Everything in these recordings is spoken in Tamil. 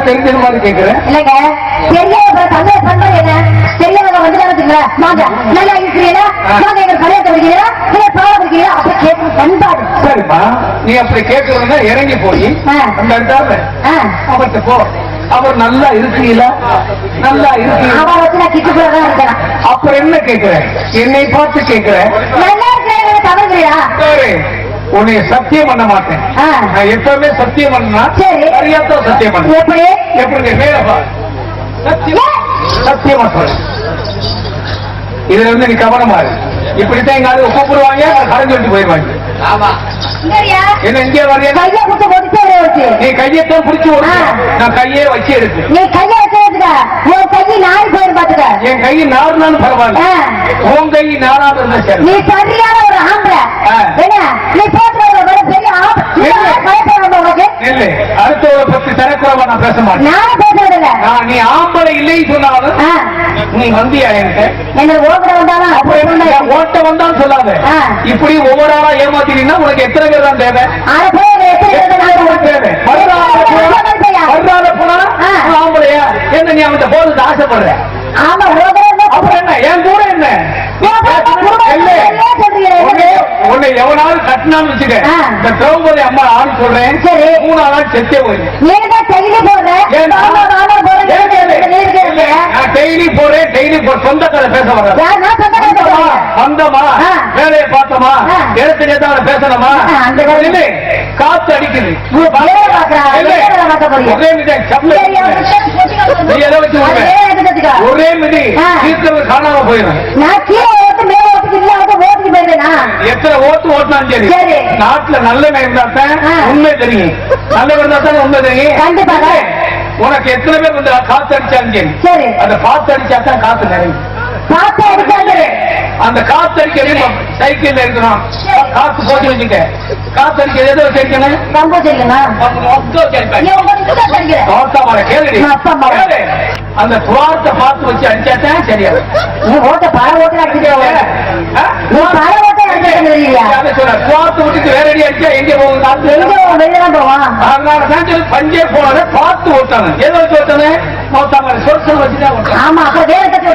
தெரிஞ்சது மாதிரி கேக்குறேன். இல்லைங்க. பெரியவங்க தமிழ் பண்பு என்ன? பெரியவங்க வந்து வச்சுங்களா வாங்க. நல்லா இருக்கிறீங்களா வாங்க எங்க கல்யாணத்தை முடிக்கிறீங்களா இல்ல பாவம் முடிக்கிறீங்களா அப்படி கேட்கும் பண்பாடு. சரிம்மா. நீ அப்படி கேட்கறதுன்னா இறங்கி போய். அந்த இடத்துல. அவர்கிட்ட போ. அவர் நல்லா இருக்கீங்களா? நல்லா இருக்கீங்களா? அவன் வச்சு நான் கிட்டு தான் இருக்கிறேன் அப்புறம் என்ன கேக்குறேன் என்னை பார்த்து கேக்குறேன் நல்லா இருக்கிறேன் தவறுகிறியா சரி, உன்னை சத்தியம் பண்ண மாட்டேன். நான் எப்பவுமே சத்தியம் பண்ணா சரி. சரியாத்தான் சத்தியம் பண்ண எப்படி? எப்படி மேல பாரு. சத்தியம்? சத்தியமா சொல்லு. இதுல இருந்து நீ கவனமா இப்படித்தான் எங்க கூப்பிடுவாங்க கடன் சொல்லிட்டு போயிருவாங்க சரியா என்ன இங்கே வரையா கையை குத்து போட்டு வச்சு நீ கையத்தான் பிடிச்சு. நான் கையே வச்சு எடுத்து. நீ கையை வச்சு வச்சுக்க உன் கை நாய் போயிரு பாத்துக்க என் கை நாறுனாலும் பரவாயில்ல. உன் கை நாராத இருந்தா சரி. நீ சரியான ஒரு ஆம்பளை. என்ன? நீ போட்டு வர ஒரு பெரிய இல்ல. அடுத்தவரை பத்தி தரக்குறவா நான் பேச மாட்டேன். நானும் பேசுறதில்ல. நான் நீ ஆம்பளை இல்லைன்னு சொன்னாலும். நீ வந்தியா என்கிட்ட என்ன ஓட்டுற வந்தாலும் ஓட்ட வந்தாலும் சொல்லாத. இப்படி ஒவ்வொரு ஆளா ஏமாத்தினீங்கன்னா உனக்கு எத்தனை பேர் தான் தேவை? என்ன நீ அவன்கிட்ட போறதுக்கு ஆசைப்படுற? ஆமா அப்புறம் என்ன? என் கூட என்ன. உன்னை- எவனாவது கட்டினான்னு வச்சுக்க. இந்த திரௌபதி அம்மா ஆள் சொல்றேன். மூணாவது நாள் செத்தே போய் டெய்லி போறேன் டெய்லி போ சொந்த கதை பேச வர்றேன் வந்தமா. வேலையை பார்த்தோமா. எடுத்து ஆ, அந்த. இல்ல, காத்து அடிக்குது? ஒரே மிதி நீ எதை வச்சு. ஒரே மிதி. தீர்த்தது காணாம போயிடும் போயிருவேனா எத்தனை ஓட்டு ஓட்டினாலும் சரி. நாட்டுல நல்லெண்ணெய் இருந்தா தான். உண்மை தெரியும். நல்ல இருந்தா தான் உண்மை தெரியும். உனக்கு எத்தனை பேர் வந்து காத்து அடிச்சாலும் சரி. சரி. அந்த காத்து அடிச்சா தான் காத்து நிறையும். பார்த்து அடிக்காது அந்த காத்து அடிக்கிறது சைக்கிள்ல இருக்கணும் காத்து போட்டு வச்சுக்க காத்து அடிக்கிறது எதை வச்சு அடிக்கணும் கம்பு தெரியுமா மொத்த வச்சு அடிப்பாங்க. நீ உங்க கிட்ட அடிக்கிற தோட்டா மலை கேளுடி. நான் அப்பா மலை. கேளு. அந்த துவாரத்தை பார்த்து வச்சு அடிச்சாதான் சரியா நீ ஓட்ட பல ஓட்டு அடிக்கிட்டே துவாரத்தை விட்டுட்டு வேற அடி அடிச்சா எங்க போகும் பஞ்சே போனதை பார்த்து ஓட்டணும். எதை வச்சு வச்சுதான்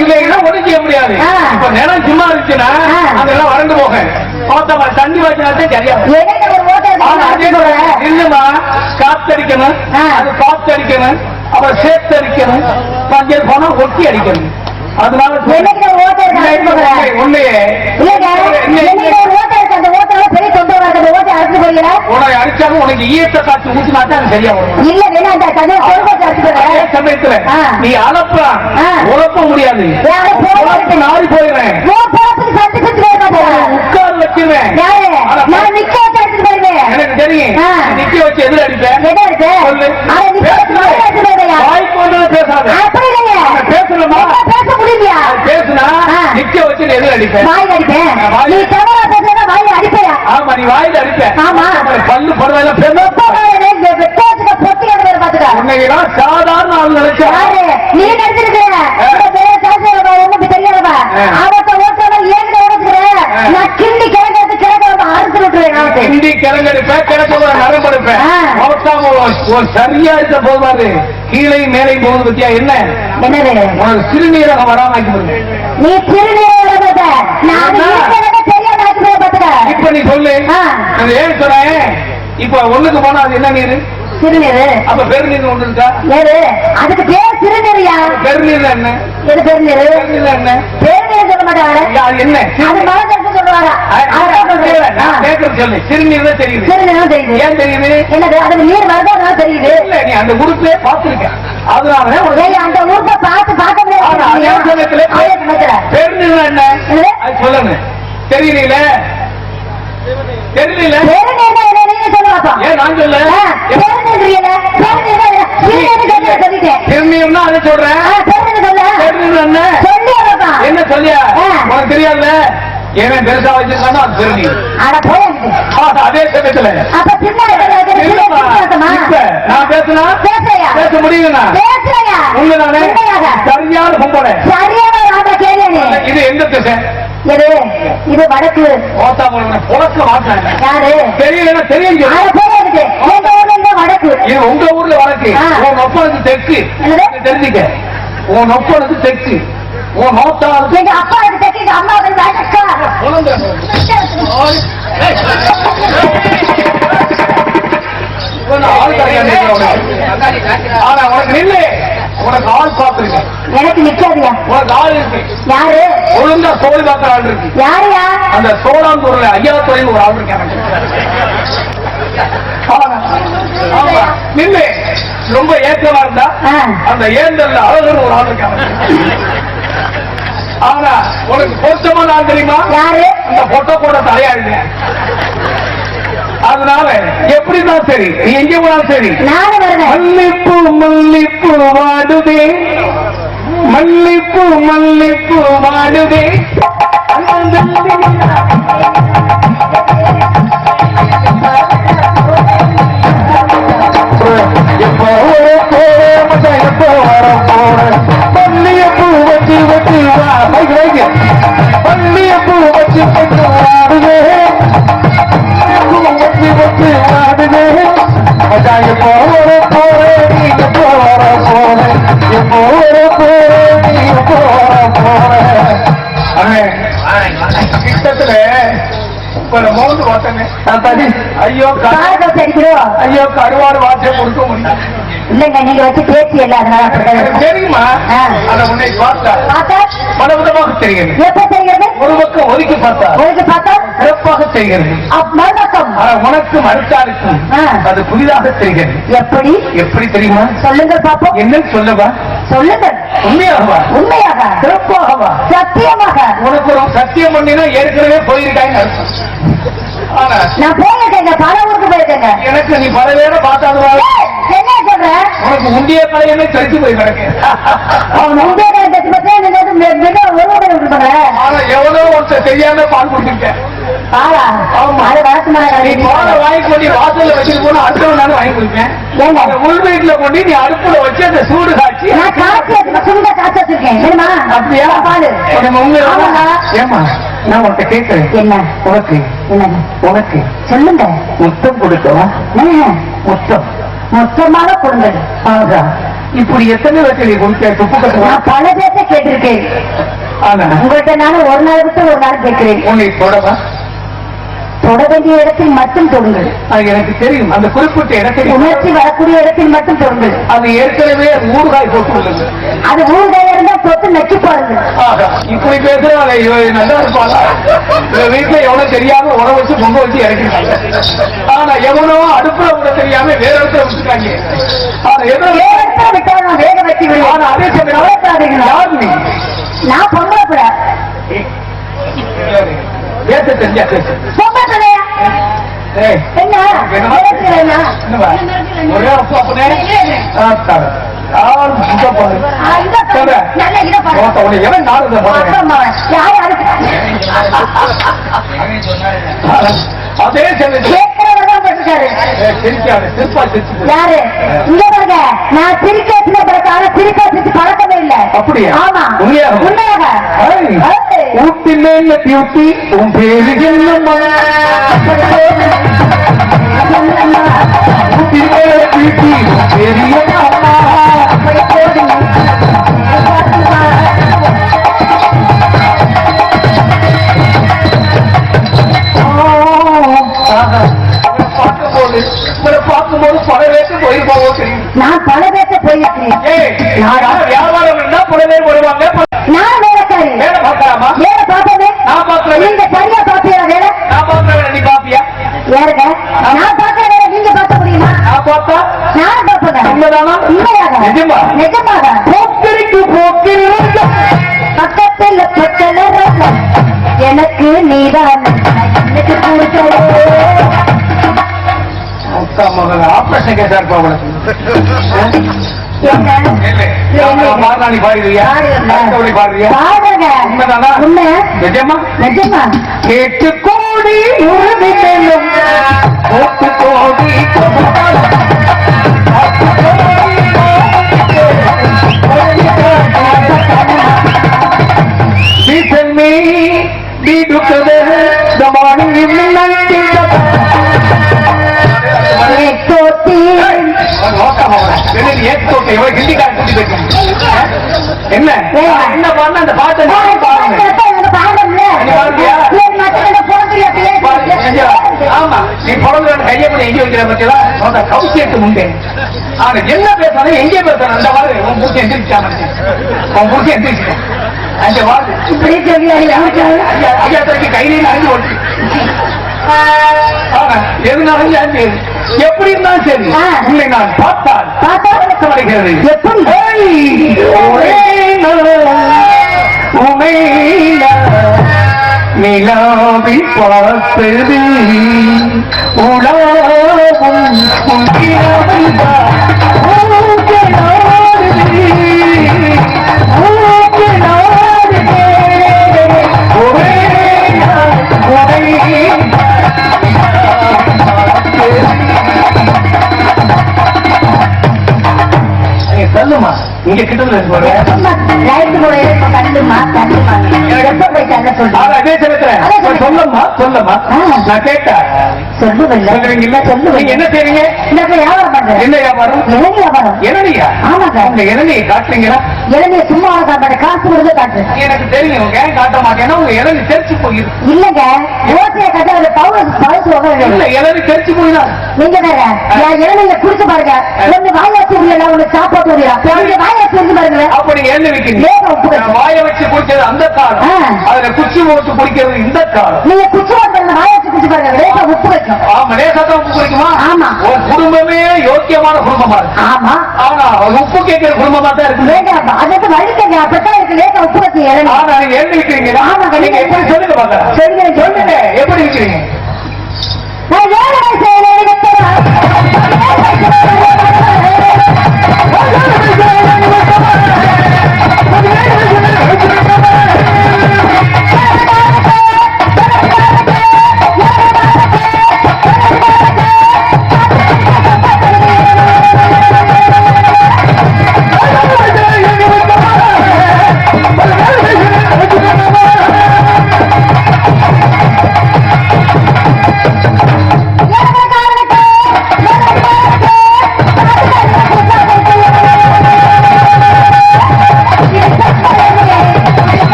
இல்லைன்னா செய்ய முடியாது. இப்ப நிலம் சும்மா இருந்துச்சுன்னா. அதெல்லாம் வறண்டு போக மொத்தமா தண்ணி வச்சுனாதான் சரியா இல்லம்மா. காத்தடிக்கணும். அது காத்தடிக்கணும் அப்புறம் சேர்த்து அடிக்கணும். பஞ்சர் போனா ஒட்டி அடிக்கணும். அதனால என்னைக்கு ஒரு ஓட்ட இருக்கு அடிச்சு போகிறேன் உன்னையே இல்லைங்க என்னைக்கு ஒரு ஓட்ட இருக்கு அந்த ஓட்டால பெரிய தொந்தரவு அடிச்சு போகிறீங்களா உனக்கு அடிச்சாலும் உனக்கு ஈயத்தை காய்ச்சி ஊசினா தான் சரியா வரும். இல்ல வேணா அந்த கதையை சொல்போட்டு அடிச்சு அதே சமயத்துல. நீ ஆ. உழப்ப முடியாது. உழப்பு நாரி போயிடுறேன். உட்கார் வச்சிருவேன் நான் நிக்க வச்சு அடிச்சு போயிருவேன் எனக்கு தெரியும். நிக்க வச்சு எதிர அடிப்பேன் பேசாத. அப்படி இல்லைங்க. பேசணுமா? பேச முடியலையா? பேசுனா. நிக்க வச்சு எதிர அடிப்பேன் வாயில். நீ தவறா பேசுறதா? வாயில் அடிப்பையா? ஆமா நீ வாயில அடிப்ப. பல்லு பாத்துக்க உன்னையெல்லாம் சாதாரண ஆள் நினைச்சா நீ சாசியப்பா ஒண்ணு தெரியலப்பா. அவத்த ஏன். நான் கிண்டி கிழக்கு கிழக்கு அறுத்து விட்டுருவேன் ஹிந்தி கிழங்கெடுப்பேன் கிழக்கு நரம்பெடுப்பேன் ஒரு சரியா போதாது கீழே மேலே போகுது பத்தியா என்ன உனக்கு சிறுநீரகம் வராம நீ நான் இப்ப நீ சொல்லு. ஆ. நான் ஏன் சொல்றேன்? இப்ப ஒண்ணுக்கு போனா அது என்ன நீரு திருநீரு அப்ப பெருநீர் ஒண்ணு இருக்கா? அதுக்கு பேர் பெருநீர் என்ன? எது பெருநீரு? பெருநீர் என்ன? பெருநீர் சொல்ல மாட்டாங்க ஐயா, அது என்ன? அது மனதிற்கு சொல்லுவாங்க கேட்கறது சொல்லு. சிறுநீர் தான் தெரியுது. திருநீரும் தெரியுது. ஏன் தெரியுது? என்னது அதுக்கு நீர் வருது அதெல்லாம் தெரியுது? இல்ல நீ அந்த உறுப்பே பார்த்திருக்க. அதனால அந்த ஊர்ல பார்த்து பார்க்க ஆனா, அதே சமயத்துல முடியாது பெருநீர் என்ன என்னது? அது சொல்லணும் தெரியல தெரியல பெருநீர்னா என்ன நீங்க சொல்ல பார்ப்போம். ஏன் நான் சொல்ல ஆ, பெருநீர்ன்றீங்களே, பெருநீர்னா என்ன? திருநீர்னு கேட்டதை திருநீர்னா அதை சொல்றேன் என்ன? சொல்லியா. உனக்கு தெரியாதுல்ல? ஏன் பெருசா வச்சிருக்கானோ அது. ஆ, அதே சமயத்துல நான் பேசுனா? பேச. சரியான? இது எந்த திசை எது? இது வடக்கு. ஓத்தா புழக்க யாரு? தெரியலன்னா தெரியும் வடக்கு. இது உங்க ஊர்ல வடக்கு. உன் நொப்பனுக்கு தெற்கு. என்னது? இது தெரிஞ்சுக்க. உன் நொப்பனுக்கு தெற்கு. உன் எங்க அப்பா இருக்கு தெற்கு எங்க அம்மா வந்து வடக்கா. ஆனா உனக்கு நில்லு. உனக்கு ஆள் பார்த்துருக்கேன் எனக்கு நிக்காதியா உனக்கு ஆள் இருக்கு. யாரு? ஒழுங்கா சோழி ஆள் இருக்கு. யாருயா அந்த சோழாந்தூர்ல ஐயாத்துறைன்னு ஒரு ஆள் இருக்காங்க. நில்லு. ரொம்ப ஏற்றமா இருந்தா. அந்த ஏந்தல்ல அழகர் ஒரு ஆள் இருக்காங்க. ஆனா உனக்கு பொருத்தமான ஆள் தெரியுமா? யாரு? அந்த பொட்டை போட தலையாடுங்க. அதனால எப்படிதான் சரி? எங்க போனாலும் சரி. மல்லிப்பூ மல்லிப்பூ வாடுதே. மல்லிப்பூ மல்லிப்பூ வாடுதே. ஐயோ காரத்தை அடிக்கிறோம் ஐயோ கருவாடு வாசை கொடுக்க முடியும் இல்லங்க நீங்க வச்சு பேச்சு இல்ல அதனால. தெரியுமா. அதை உன்னை பார்த்தா? மனவிதமாக தெரிகிறது. எப்ப தெரிகிறது? ஒரு பக்கம் ஒதுக்கி பார்த்தா உங்களுக்கு பார்த்தா? சிறப்பாக தெரிகிறது. மறுபக்கம். அது புதிதாக தெரிகிறது. எப்படி? எப்படி தெரியுமா? சொல்லுங்க பாப்போம். என்னன்னு சொல்லவா? சொல்லுங்க. உண்மையாகவா? உண்மையாக. சிறப்பாகவா? சத்தியமாக. உனக்கு ஒரு சத்தியம் பண்ணினா ஏற்கனவே போயிருக்காங்க நான் போயிருக்கேங்க பல ஊருக்கு போயிருக்கேங்க. எனக்கு நீ பல பேரை பார்த்தாதுவா ஏய், என்ன சொல்ற? உனக்கு முந்தைய கலையுமே தெரிஞ்சு போய் கிடக்கு. அவன் முந்தைய விட்டுருப்பாங்க ஆனா எவனோ ஒருத்தர் தெரியாம பால் குடிச்சிருக்கேன். வாங்கி கொண்டு நீ அடுப்புல வச்சு அந்த சூடு வச்சுக்க சுண்ட காய்ச்சி வச்சிருக்கேன். அப்படியா? ஆமாங்க. ஏமா நான் உன்கிட்ட கேட்கிறேன். என்ன? உனக்கு. என்னங்க உனக்கு. சொல்லுங்க. முத்தம் கொடுக்கவா முத்தம். மொத்தமாக கொடுங்க ஆகா இப்படி எத்தனை பேருக்கு நீ கொடுக்க துப்பு கட்டுவா பல பேர்த்த கேட்டிருக்கேன். ஆனா? உங்கள்கிட்ட நானும் ஒரு நாள் விட்டு ஒரு நாள் கேட்கிறேன். உன்னை தொடவா? தொட வேண்டிய இடத்தில் மட்டும் தொடுங்கள் அது எனக்கு தெரியும் அந்த குறிப்பிட்ட இடத்தில் உணர்ச்சி வரக்கூடிய இடத்தில் மட்டும் தொடுங்கள் அது ஏற்கனவே ஊறுகாய் போட்டு உள்ளது அது ஊர்காயா இருந்தா தொட்டு நக்கி பாருங்க இப்படி பேசுற நல்லா இருப்பாளா இவ வீட்டுல எவனும் தெரியாம உணவு வச்சு பொங்க வச்சு இறக்கிட்டாங்க ஆனா எவனோ அடுப்புல கூட தெரியாம வேற இடத்துல வச்சுட்டாங்க ஆனா எதோ விட்டா நான் வேக வச்சு விடுவேன் ஆனா அதே சமயம். யார் நீ நான் பொம்பளை பேச தெரிஞ்சா பேசு பொம்பளை பிள்ளையா ஏய், என்ன என்னம்மா? பேசுறேன்னா? என்னம்மா? ஒரே அப்பா எவன் யாருக்கு? அதே சமயம் யாரு? இங்க பாருங்க நான் சிரிக்க சின்ன பிறக்காக சிரிக்க சிரிச்சு பழக்கமே இல்ல. அப்படியா? ஆமா. உண்மையாக? உண்மையாக. ஏய். ஊட்டிலே பியூட்டி உன் பேரு என்னம்மா ஊட்டிலே பியூட்டி உன் பேரு என்னம்மா ஆஹா. பார்க்கும்போது பல பேருக்கு போயிருப்பாவோ தெரியும். நான் பல ஏய் நான் வியாபாரம் இருந்தா பல பேர் வருவாங்க. நான் வேலைக்காரி. வேலை பார்க்கலாமா? வேலை பார்ப்போமே நான் பார்க்கிறேன் நீங்க சரியா பாப்பியா வேலை? நான் பார்க்கிறேன் நீ பாப்பியா யாருங்க? நான் பார்க்கிற வேலை நீங்க பார்க்க முடியுமா? நான் பார்த்தா நான் பார்ப்பேங்க உண்மைதானா? உண்மையாக நிஜமா? நிஜமாக போக்கிரிக்கு போக்கிரி பக்கத்தில் ரசம் எனக்கு நீதான். எனக்கு கொடுக்கவே ஆபரேஷன் கேட்டா இருப்பா என்ன மாறாணி பாடுறியா? பாடுறியா? உண்மைதானா? உண்மை. நிஜமா? நிஜமா. கேட்டு கோடி உறுதி மேலும் போட்டு கோடி தோட்டம் எவ்வளவு ஹிந்திக்கார கூட்டி போயிருக்காங்க என்ன என்ன அந்த பாட்டை ஆமா நீ பிறந்த கையை பண்ணி எங்க வைக்கிற பத்தியெல்லாம் உனக்கு கவுசியத்து உண்டு ஆனா என்ன பேசணும் எங்கே பேசணும் அந்த மாதிரி உன் பூச்சி எந்திரிச்சாம உன் பூச்சி எந்திரிச்சிட்டேன் அந்த தரக்கு கையில அழிஞ்சு ஓட்டு எதுனாலும் எப்படி இருந்தாலும் சரி. உங்களை நான் பார்த்தால் பார்த்தால் வருகிறது. எப்படி? உமை நிலாவை பார்த்தது உலாவும் உயிரவை இங்க கிட்டத்துல சொல்லுமா சொல்லமா நான் கேட்டேன். சொல்லுவல்ல சொல்லுவீங்க. என்ன செய்றீங்க வியாபாரம் பண்றேன் என்ன வியாபாரம்? இளநீ வியாபாரம். இளநியா ஆமாக்கா உங்க இளநியை காட்டுறீங்களா? இளநிய சும்மா காட்டுற காசு கொடுத்து காட்டுறேன். எனக்கு தெரியும். உங்க ஏன் காட்ட உங்க இளநி தெரிச்சு போயிரு இல்லங்க. யோசனை கட்ட ஒரு பவுல் பழசு இல்ல இளநி தெரிச்சு போயிடா நீங்க வேற. நான் பாருங்க. ஒண்ணு வாய வச்சு இல்லைன்னா ஒண்ணு சாப்பாட்டு வரையா வாய வச்சு இருந்து பாருங்க அப்படி இளநி வைக்கிறீங்க வச்சு குடிச்சது அந்த காலம். அதுல குச்சி ஊத்து குடிக்கிறது இந்த காலம். நீங்க குச்சி ஊத்து வாய வச்சு குடிச்சு பாருங்க. உப்பு வைக்கும் ஆமா லேசாத்தான் உப்பு குடிக்குமா? ஆமா. உன் குடும்பமே யோக்கியமான குடும்பமா இருக்கு. ஆமா. ஆனா உப்பு கேட்கிற குடும்பமா தான் இருக்கு. வேண்டாம் அதுக்கு வலிக்கங்க இருக்கு. உப்பு இளநீ ஆனா நீங்க எப்படி சொல்லுங்க பாக்கலாம் சரிங்க சொல்லுங்க. எப்படி நான் ஏழை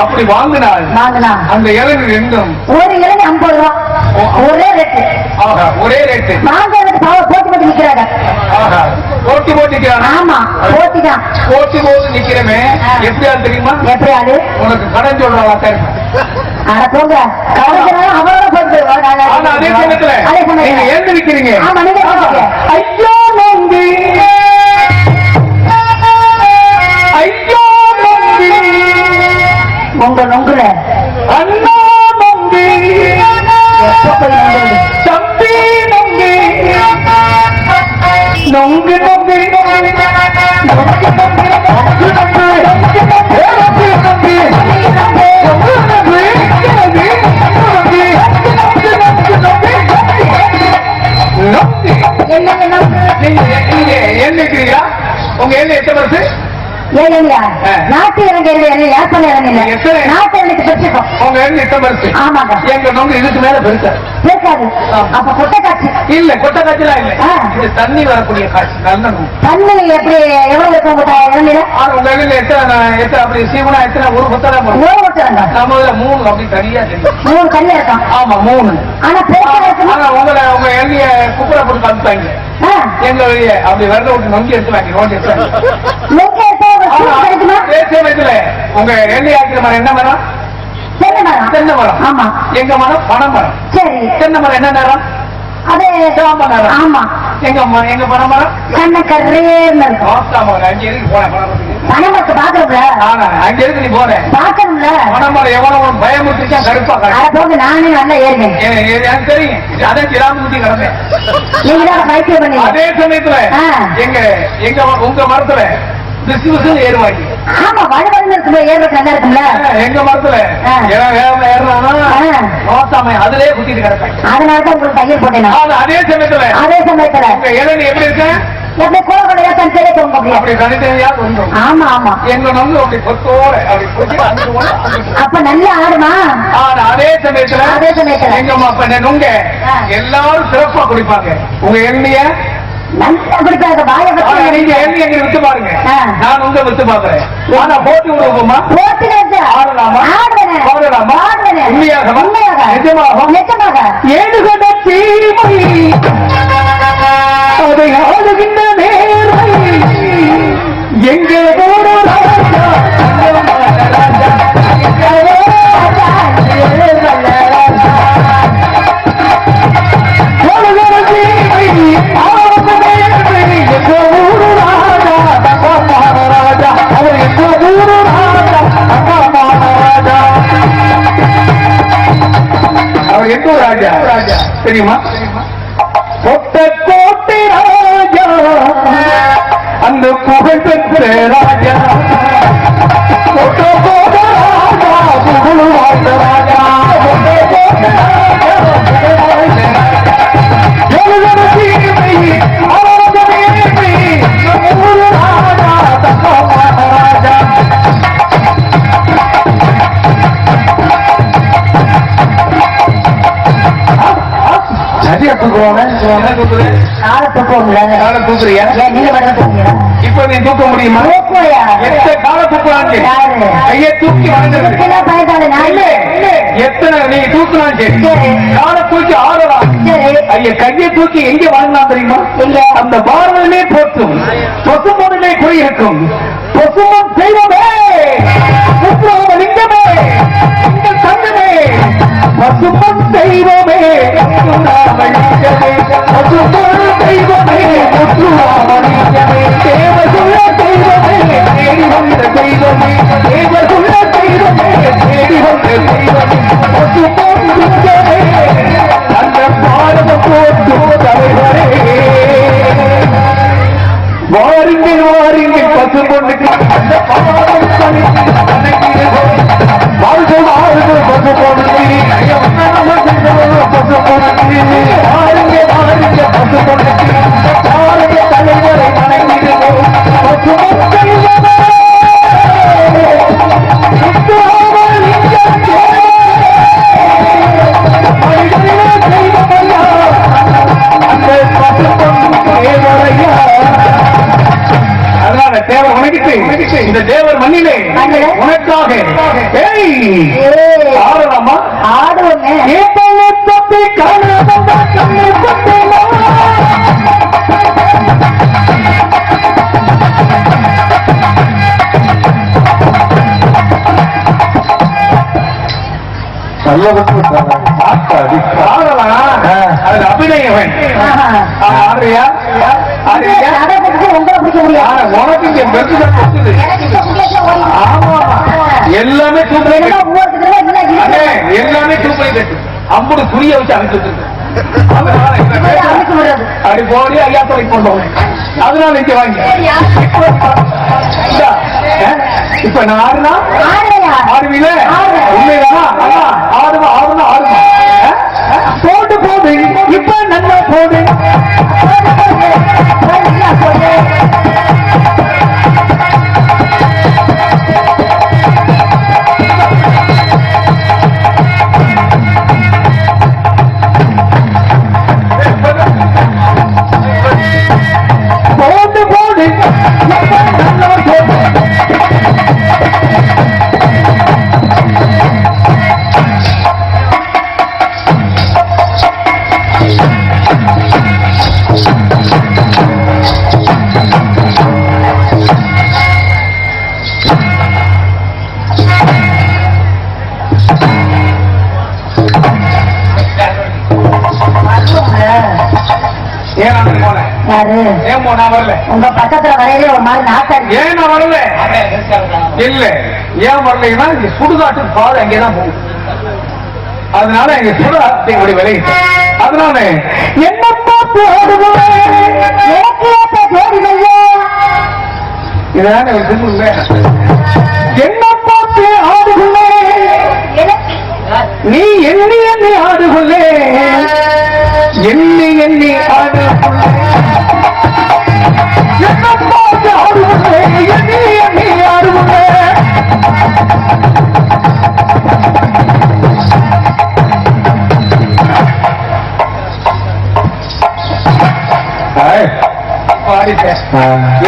அப்படி வாங்கினால் அந்த இளநீர் எங்கும் ஒரு இளநீர் ஐம்பது ஒரே ரேட்டு ஒரே ரேட்டு வாங்குறதுக்கு பாவ போட்டி போட்டு நிக்கிறாங்க. போட்டி ஆமா போட்டி தான் போட்டி போது நிக்கிறமே எப்படியா தெரியுமா? எப்படியாது உனக்கு கடன் சொல்ற வார்த்தை அட போங்க. கடன் அவரோட போட்டு அதே சமயத்துல நீங்க உங்க நொங்குல அண்ணா நொங்கி எப்ப போய் நொங்குறது? ஏழைங்களா? நாட்டு இறங்க இறங்க ஏற்பட இறங்க? நாட்டு இறங்கிட்டு பெற்றுக்கோ உங்க என்ன எத்தனை வருஷம் ஆமாங்க. எங்க நொங்கு இதுக்கு மேல பெருசா. பேசாது அப்ப கொட்டை காட்சி. இல்ல கொட்டை இல்ல. இது தண்ணி வரக்கூடிய காட்சி. நல்ல தண்ணி எப்படி எவ்வளவு இருக்கும் உங்க இறங்கில ஆனா உங்க இடையில எத்தனை எத்தனை அப்படி சீவனா எத்தனை ஒரு புத்தகம் போடும் மூணு கொட்டுறாங்க நம்ம இதுல மூணு அப்படி தனியா மூணு தண்ணி இருக்கும் ஆமா மூணு. ஆனா பெருசா இருக்குமா ஆனா உங்களை உங்க எண்ணிய குப்புற போட்டு காமிப்பாங்க ஆ. எங்க வெளிய அப்படி வரல விட்டு நொங்கி எடுத்து வாங்கி ரோடு உங்க எண்ணெய் ஆக்கிற மரம் என்ன மரம்? தென்னை மரம். தென்னை மரம். ஆமா. எங்க மரம்? சரி. தென்னை மரம் என்ன நேரம் அது சாம்ப நேரம் ஆமா. எங்க எங்க பணமரம் கண்ண கரேன்னு இருக்கும்? அங்க இருக்கு போன அங்க நீ போறேன் பாக்கணும்ல பணமரம் எவ்வளவு பயமுறுத்திருக்கா கருப்பா அத போக நானே நல்லா ஏறினேன் ஏ- ஏ- எனக்கு தெரியும். அதே கிராமத்துக்கு கிடந்தேன் நீங்க தான் பைத்தியம் பண்ணீங்க. அதே சமயத்துல ஆ. எங்க எங்க உங்க மரத்துல பிசு பிசு ஏறுவாங்க. ஆமா இருக்கும்போது ஏறுறது நல்லா இருக்கும்ல எங்க மரத்துல வேற ஏறானா. வாஸ்தாம அதுலயே குத்திட்டு கிடப்பாங்க அதனாலதான் உங்களுக்கு போட்டேன் அதே சமயத்துல. அதே சமயத்துல. உங்க இளநீ எப்படி இருக்கு? எப்படி கூட கூட தன் தோங்க அப்படி தனித்தனியா ஆமா ஆமா. எங்க வந்து அப்படி கொத்தோட அப்படி போனா. அப்ப நல்லா ஆடுமா? ஆனா அதே சமயத்துல அதே சமயத்துல. எங்க நுங்க. ஆ. எல்லாரும் சிறப்பா குடிப்பாங்க. உங்க எண்ணெய நல்லா குடிப்பாங்க வாய நீங்க எண்ணெய் எங்க வித்து பாருங்க. நான் உங்க வித்து பாக்குறேன் ஆனா போட்டி விடுவோமா போட்டு. ஆடலாமா? ஆடலாமா? ஆடுவேனே. உண்மையாகவா? உண்மையாக. நிஜமாகவா? நிஜமாக. ஏடுகட தீமை அதை ஆளுகின்ற நேர்மை ராஜா ராஜா தெரியுமா? பொட்ட கோட்டை ராஜா. அந்த புகழ் பெற்ற சரியா தூக்குவாங்க. ஆளை தூக்குவோம்ல. காலை தூக்குறியா? நீங்க மட்டும் தூக்குறீங்களா? இப்ப நீ தூக்க முடியுமா? யாரு? கையை தூக்கி. எத்தனை நீ தூக்கலாம் சரி. சரி. காலை தூக்கி ஆடலாம் சரி. ஐய கையை தூக்கி எங்க வாங்கினா தெரியுமா? அந்த பாரதமே போற்றும் பசுமொழிமே குடியிருக்கும் பசுமம் தெய்வமே. லிங்கமே. தங்கமே. பசுமம் தெய்வமே. பசுமம் தெய்வமே. தேவசுள்ள தெய்வமே. வாருங்கள் வாருங்கள் பசு பொண்ணுக்கு அந்த வாழ்க வாழ்க ஆஹா. ஆடுறியா உங்களை பிடிக்க முடியாது. உனக்கு இங்க பெருசு. ஆமா எல்லாமே? எல்லாமே தூக்கி கட்டு அம்புடு துணியை வச்சு அனுப்பிச்சு. அப்படி போடி ஐயா துணை கொண்டோம் அதனால இங்க வாங்க? இப்ப நான் ஆடுனா? ஆடுவீல ஆடுறேன். உண்மைதானா ஆடுவா ஆடுனா ஆடுமா ஆ? இப்ப நல்லா போது உங்க பக்கத்துல வரையிலே ஒரு மாதிரி நாட்டம் ஏன் வரல? இல்ல. ஏன் வரலைன்னா இங்க சுடுகாட்டு பால் அங்கேதான் போகும் அதனால எங்க சுடுகாட்டு இப்படி விளையிட்டு அதனால என்ன பார்த்து ஆடுவேன் எனக்கு ஏத்த ஜோடி மையா இதான ஒரு சிம்பிள் என்ன பார்த்து ஆடுவேன் எனக்கு. நீ எண்ணி எண்ணி ஆடுகொள்ளே எண்ணி எண்ணி ஆடுகொள்ளே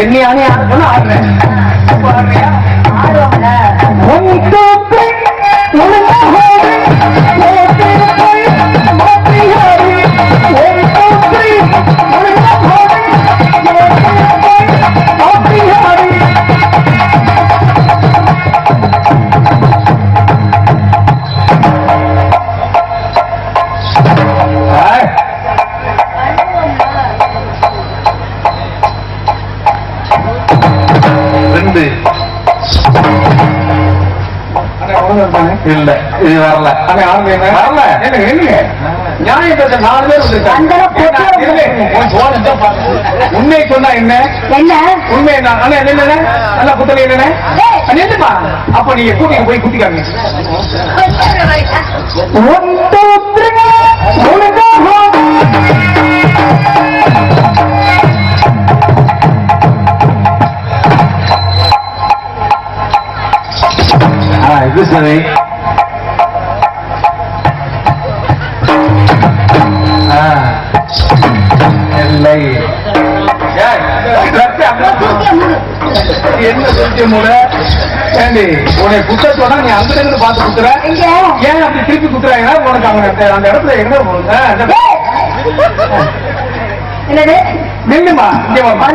என்ன ஆடுறேன். ஆடுறேன். உண்மை சொன்னா என்ன? என்ன? உண்மை என்ன? என்ன நல்லா குத்தலை என்ன நின்றுமா அப்ப நீங்க கூட்டிட்டு போய் குத்திக்காங்க ஒன் டூ த்ரீ இல்லை. என்ன சொல்லிட்டு மூல ஏண்டி உன்னை குத்த சொன்னா நீ அந்த இடத்துல பார்த்து குத்துற? எங்க? ஏன் அப்படி திருப்பி குத்துறாங்கன்னா உனக்கு அவங்க அந்த- இடத்துல எங்க போகுது என்னது? நில்லுமா இங்க வந்தா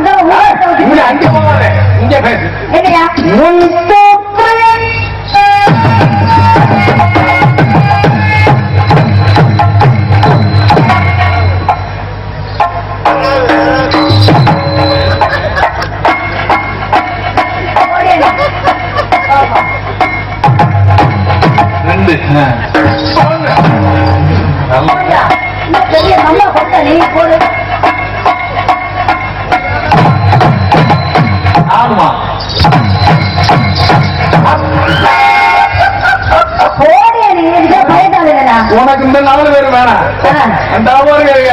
அங்க போகாத இங்க பேசு. போடு. ஆமா. உனக்கு இந்த நாலு பேர் வேணாம் அந்த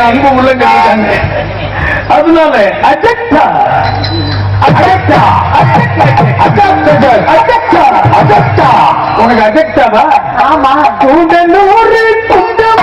அன்பு உள்ள கேட்டாங்க அதனால அஜெக்டா அஜெக்டா அஜெக்டா அஜெக்டா உனக்கு அஜெக்டாவா ஆமா. துண்டனூறு துண்டம்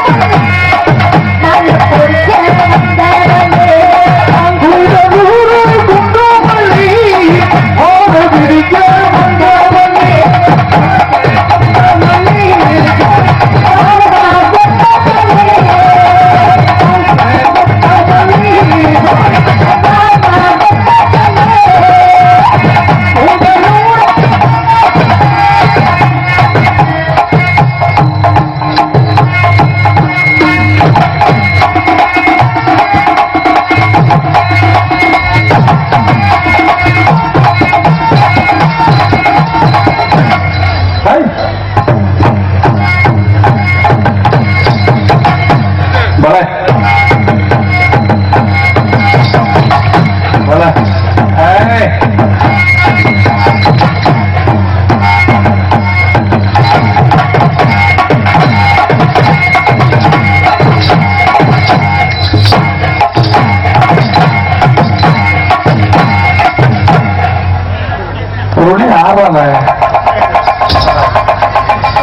Lah?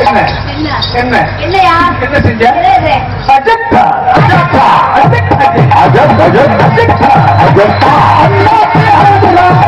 என்ன? என்ன? என்னையா என்ன செஞ்ச? அஜக் அஜக்தா அஜக்தா அல்லாஹ் அல்லாஹ்